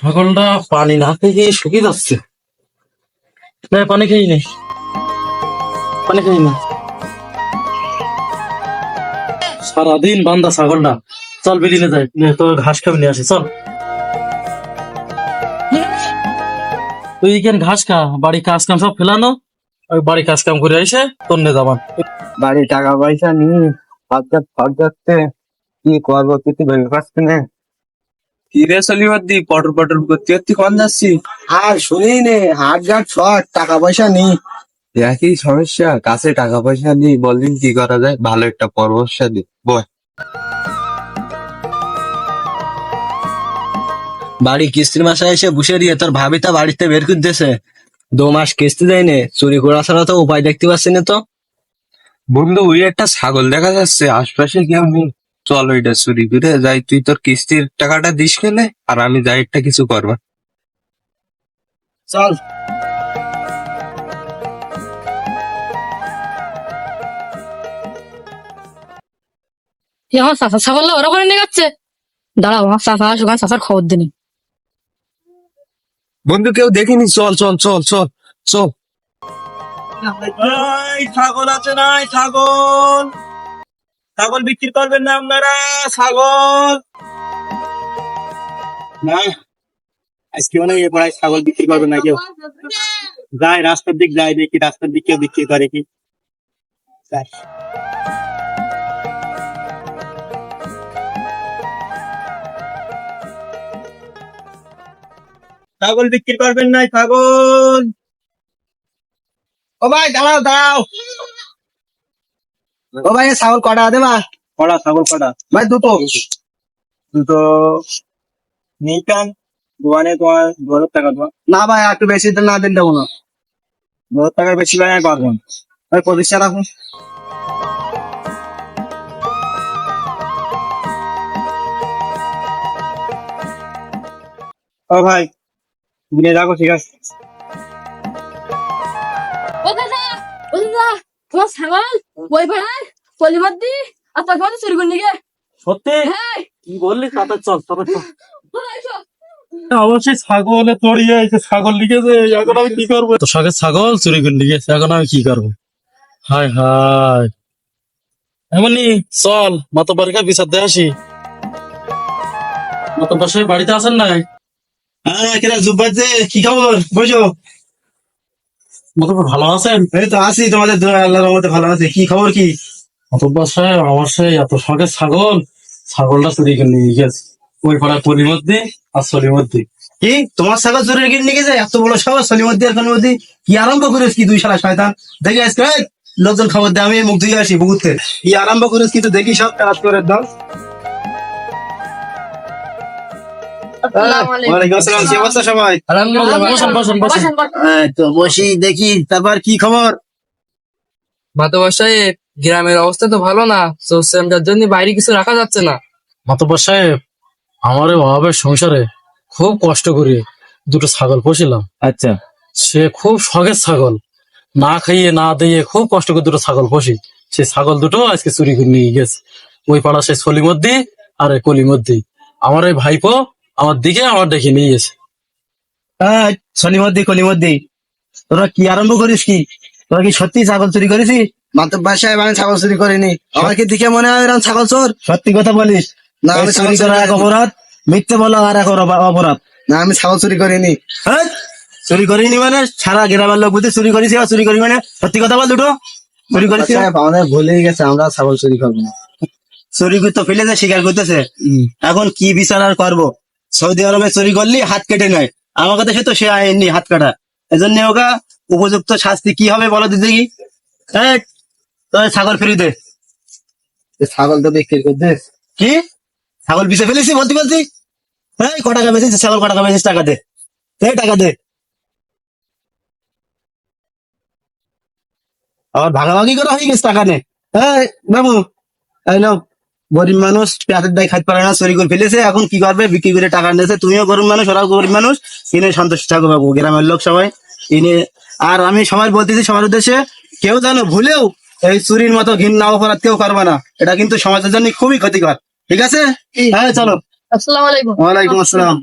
ছাগলটা পানি না খেয়ে শুকিয়ে যাচ্ছে। না, পানি খেয়ে নেই। পানি খেয়ে নে সারাদিন বান্দা ছাগলটা চল বেরিয়ে নে তো ঘাস খাবি, নিয়ে আসি, চল। তুই কেন ঘাস খা? বাড়ি কাজ কাম সব ফেলানো ওই বাড়ি কাজ কাম করে এসে তোর নে যাবান বাড়ি টাকা পয়সা নিয়ে হঠাৎ হঠাৎ কি করব কিছু ভেবে পাচ্ছি না। কি রে সলিমাদ্দি পটর পটর করতে করতে কোন যাচ্ছি? আর শুনি নে হাট ঘাট শর্ট টাকা পয়সা নেই। একই সমস্যা কাছে টাকা পয়সা নেই বলদিন কি করা যায়? ভালো একটা পরামর্শ দি বল। বাড়ি কিস্তির মাসে এসে বসে দিয়ে তোর ভাবি তা বাড়িতে বের করে দিয়েছে। দু মাস কিস্তি দেয়নি চুরি করা ছাড়া তো উপায় দেখতে পাচ্ছি না তো। বন্ধু ওই একটা ছাগল দেখা যাচ্ছে আশপাশে কেউ নেই। চল ওইটা চুরি করে যাই। তুই তোর কিস্তির টাকাটা দিস খেলে আর আমি যাই একটা কিছু করবা চল। আমার ওরা করে নিয়ে যাচ্ছে? দাঁড়াও আমার আসুক খবর দিনি। বন্ধু কেউ দেখিনি? চল চল চল চল চল। ছাগল আছে নাই ছাগল? ছাগল বিক্রি করবেন না আপনারা ছাগল। না আজকে মনে হয় পড়ায় ছাগল বিক্রি করবেন না কেউ। যায় রাস্তার দিক যায় দেখি রাস্তার দিক কেউ বিক্রি করে কি? ছাগল বিক্রি করবেন নাই ছাগল। ও ভাই দাঁড়াও দাঁড়াও। ও ভাই ছাগল কটা? দেবা কড়া ছাগল কড়া ভাই দুটো। দুটো। নিকান দোয়ানে তোমার দু হাজার টাকা দেওয়া না ভাই একটু বেশি তো না দিন দেবো না। দু হাজার টাকার বেশি ভাই পঁচিশটা রাখুন। ও ভাই দিনে রাখো ঠিক আছে। ও দাদা ও দাদা। তোমার ছাগল? ওই ভাড়ায় পলিমাদ্দি আর তাকে আমাদের চুরি করে নিয়ে সত্যি? হ্যাঁ। কি বললি? তাতে চল তবে। অবশ্যই ছাগলে এসে। ছাগল লিখেছে এখন আমি কি করব? তো সঙ্গে ছাগল চুরি করে লিখেছে এখন আমি কি করব? হায় হায় এমনি চল মত বাড়িকা বিচার দিয়ে আসি। মত পাশে বাড়িতে আছেন নাই? হ্যাঁ কেন জুব্বার যে কি খবর? বসো। ভালো আছেন? এই তো আছি তোমাদের দোয়া আল্লাহর রহমতে ভালো আছে। কি খবর কি? মত পাশে আমার সেই এত শখের ছাগল ছাগলটা চুরি করে নিয়ে গেছে। ওই পরির মধ্যে আর চলির মধ্যে কি? তোমার ছাগল চুরি কিনে নিয়ে গেছে? এত বড় সাহস শনিমধ্যে আর মধ্যে কি আরম্ভ করিস কি দুই সালা শয়তান? দেখি আজকে লোকজন খবর দেয় আমি মুখ ধুয়ে আসি বহুতে কি আরম্ভ করিস কিন্তু দেখি সব কাজ করে দাও। বসি দেখি তারপর কি খবর? মাতবার সাহেব গ্রামের অবস্থা তো ভালো না। জন্য বাইরে কিছু রাখা যাচ্ছে না। সাহেব আমার অভাবের সংসারে খুব কষ্ট করে দুটো ছাগল পুষিলাম। আচ্ছা। সে খুব শখের ছাগল। না খাইয়ে না দিয়ে খুব কষ্ট করে দুটো ছাগল পুষি। সে ছাগল দুটো আজকে চুরি করে নিয়ে গেছে। ওই পাড়া সেই ছলির মধ্যে আর মধ্যে আমার এই ভাইপো আমার দিকে আমার ডেকে নিয়ে গেছে। শনিমধ্যে কলিমধ্যে তোরা কি আরম্ভ করিস কি? তোরা কি সত্যি ছাগল চুরি করেছিস মাতব বাসায় আমি ছাগল চুরি করিনি। আমার কি দেখে মনে হয় এরকম ছাগল চোর? সত্যি কথা বলিস। না আমি চুরি করা এক অপরাধ মিথ্যে বলা আর এক অপরাধ। না আমি ছাগল চুরি করিনি। হ্যাঁ? চুরি করিনি মানে সারা গ্রামের লোক বুঝে চুরি করেছি আর চুরি করি মানে? সত্যি কথা বল দুটো। চুরি করেছি আমাদের ভুলেই গেছে আমরা ছাগল চুরি করব না। চুরি করতে ফেলেছে স্বীকার করতেছে। এখন কি বিচার আর করব? সৌদি আরবে চুরি করলি হাত কেটে নেয়। আমার দেশে তো সে আইননি হাত কাটা। এজন্য ওকা উপযুক্ত শাস্তি কি হবে বলো দিদি কি এই, ছাগল ফিরি দে। ছাগল তো বিক্রি করতে কি? ছাগল বিছে ফেলেছি বলতে বলছি হ্যাঁ ক টাকা ছাগল ক টাকা টাকা দে। দে টাকা দে। আবার ভাগাভাগি করা হয়ে গেছে টাকা নে। হ্যাঁ বাবু এই নাও। গরিব মানুষ পেটের দায় খাইতে পারে না চুরি করে ফেলেছে এখন কি করবে? বিক্রি করে টাকা নিয়েছে তুমিও গরিব মানুষ ওরাও গরিব মানুষ। এনে সন্তুষ্ট থাকো বাবু গ্রামের লোক সবাই। এনে আর আমি সবাই বলতেছি সবার উদ্দেশ্যে কেউ জানো ভুলেও এই চুরির মতো ঘৃণা অপরাধ কেউ করবে না। এটা কিন্তু সমাজের জন্য খুবই ক্ষতিকর। ঠিক আছে? হ্যাঁ চলো। আসসালাম আলাইকুম। ওয়ালাইকুম আসসালাম।